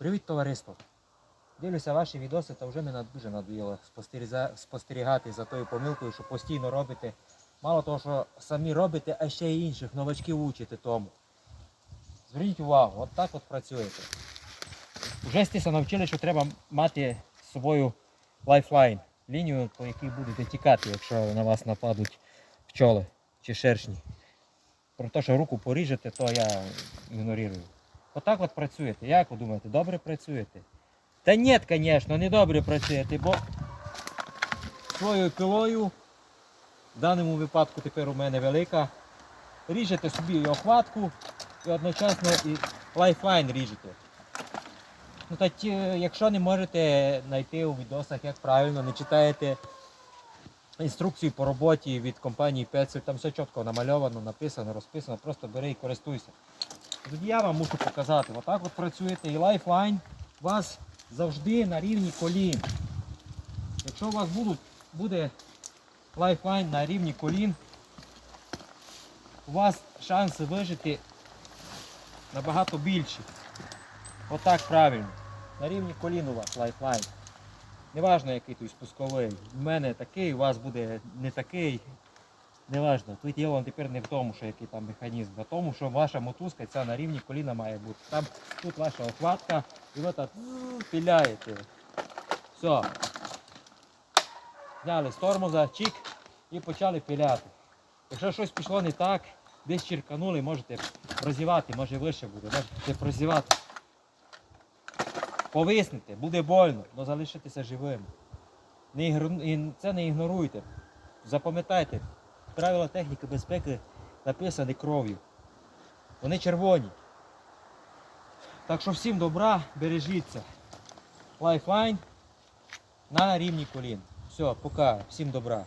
Привіт, товариство! Дивлюся ваші відоси, та вже мене дуже надоїло спостерігати за тою помилкою, що постійно робите. Мало того, що самі робите, а ще й інших новачків учите тому. Зверніть увагу, от так от працюєте. Вже стіса навчили, що треба мати з собою лайфлайн, лінію, по якій будете тікати, якщо на вас нападуть пчоли чи шершні. Про те, що руку поріжете, то я ігнорую. Отак от працюєте. Як ви думаєте, добре працюєте? Та ні, звісно, не добре працюєте, бо своєю пилою, в даному випадку тепер у мене велика, ріжете собі і охватку і одночасно і лайфлайн ріжете. Ну, та ті, якщо не можете знайти у відосах, як правильно, не читаєте інструкцію по роботі від компанії Petzl, там все чітко намальовано, написано, розписано, просто бери і користуйся. Тоді я вам мушу показати, отак от працюєте і лайфлайн у вас завжди на рівні колін. Якщо у вас будуть, буде лайфлайн на рівні колін, у вас шанси вижити набагато більші. Отак правильно. На рівні колін у вас лайфлайн. Неважно, який той спусковий. У мене такий, у вас буде не такий. Неважно. Тут діло тепер не в тому, що який там механізм, а в тому, що ваша мотузка ця на рівні коліна має бути. Там тут ваша охватка і ви так піляєте. Все. Зняли з тормоза, чик і почали піляти. Якщо щось пішло не так, десь черканули, можете прозівати, може вище буде, можете прозівати. Повиснете, буде больно, але залишитеся живим. Не ігру- Це не ігноруйте. Запам'ятайте, правила техніки безпеки написані кров'ю. Вони червоні. Так що всім добра, бережіться. Лайфлайн на рівні колін. Все, пока, всім добра.